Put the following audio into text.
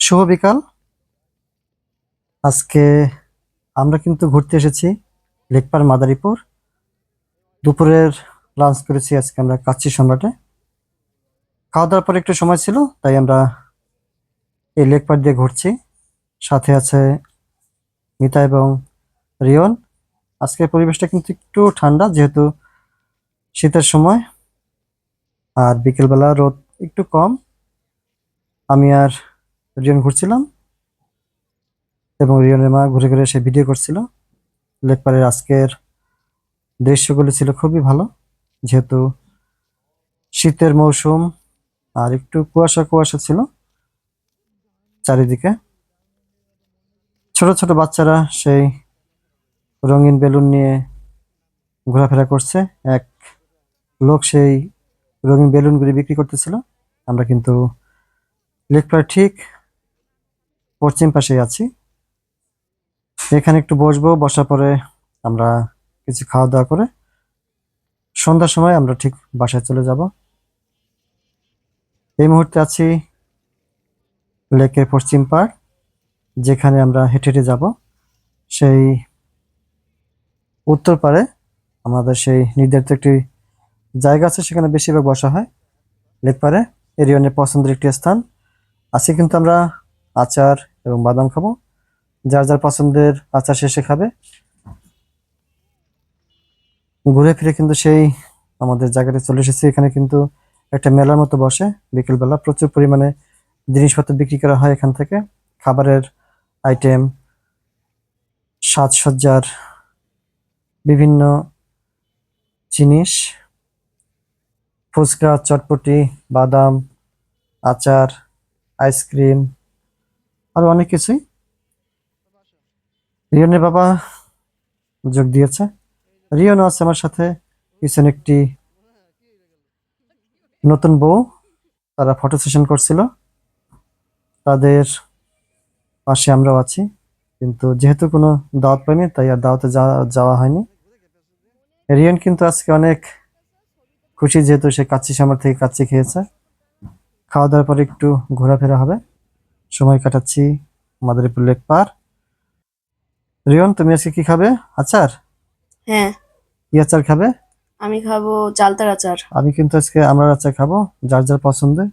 শুভ বিকাল। আজকে আমরা কিন্তু ঘুরতে এসেছি লেকপার মাদারীপুর। দুপুরের লাঞ্চ করেছি আজকে আমরা কাচ্চি সম্রাটে। খাওয়া দাওয়ার পরে একটু সময় ছিল, তাই আমরা এই লেকপার দিয়ে ঘুরছি। সাথে আছে মিতা এবং রিয়ন। আজকের পরিবেশটা কিন্তু একটু ঠান্ডা, যেহেতু শীতের সময়। আর বিকেলবেলা রোদ একটু কম। আমি আর রিয়ন ঘুরছিলাম। এবং রিয়নের মা ঘুরে ঘুরে সে ভিডিও করছিল। লেকপারের আজকের দৃশ্যগুলো ছিল খুবই ভালো। যেহেতু শীতের মৌসুম আর একটু কুয়াশা কুয়াশা ছিল চারিদিকে। ছোট ছোট বাচ্চারা সেই রঙিন বেলুন নিয়ে ঘোরাফেরা করছে। এক লোক সেই রঙিন বেলুনগুলি বিক্রি করতেছিল। আমরা কিন্তু লেকপার ঠিক পশ্চিম পাশেই আছি। এখানে একটু বসবো, বসার পরে আমরা কিছু খাওয়া দাওয়া করে সন্ধ্যার সময় আমরা ঠিক বাসায় চলে যাব। এই মুহূর্তে আছি লেকের পশ্চিম পাড়, যেখানে আমরা হেঁটে হেঁটে যাব। সেই উত্তর পাড়ে আমাদের সেই নির্ধারিত একটি জায়গা আছে, সেখানে বেশিরভাগ বসা হয়। লেক পাড়ে, এরিয়নের পছন্দের একটি স্থান। আজকে কিন্তু আমরা আচার এবং বাদাম খাব। যার যার পছন্দের আচার শেষে খাবে। ঘুরে ফিরে কিন্তু সেই আমাদের জায়গাটা চলে এসেছে। এখানে কিন্তু একটা মেলার মতো বসে। বিকেলবেলা প্রচুর পরিমাণে জিনিসপত্র বিক্রি করা হয় এখান থেকে। খাবারের আইটেম সাজসজ্জার বিভিন্ন জিনিস, ফুচকা, চটপটি, বাদাম, আচার আইসক্রিম আরও অনেক কিছুই। রিয়নের বাবা যোগ দিয়েছে। রিয়নও আছে আমার সাথে, পিছনে একটি নতুন বউ, তারা ফটো সেশন করছিল। তাদের পাশে আমরাও আছি, কিন্তু যেহেতু কোনো দাওয়াত পাইনি, তাই আর দাওয়াতে যাওয়া যাওয়া হয়নি। রিয়ন কিন্তু আজকে অনেক খুশি, যেহেতু সে কাচ্চি সামার থেকে কাচ্চি খেয়েছে। খাওয়া দাওয়ার পরে একটু ঘোরাফেরা হবে। সময় কাটাচ্ছি মাদারীপুর লেক পার। রিয়ন তুমি আজকে কি খাবে? আচার? হ্যাঁ। কি আচার খাবে? আমি খাব চালতার আচার। আমি কিন্তু আজকে আমরা আচার খাব যার যার পছন্দের।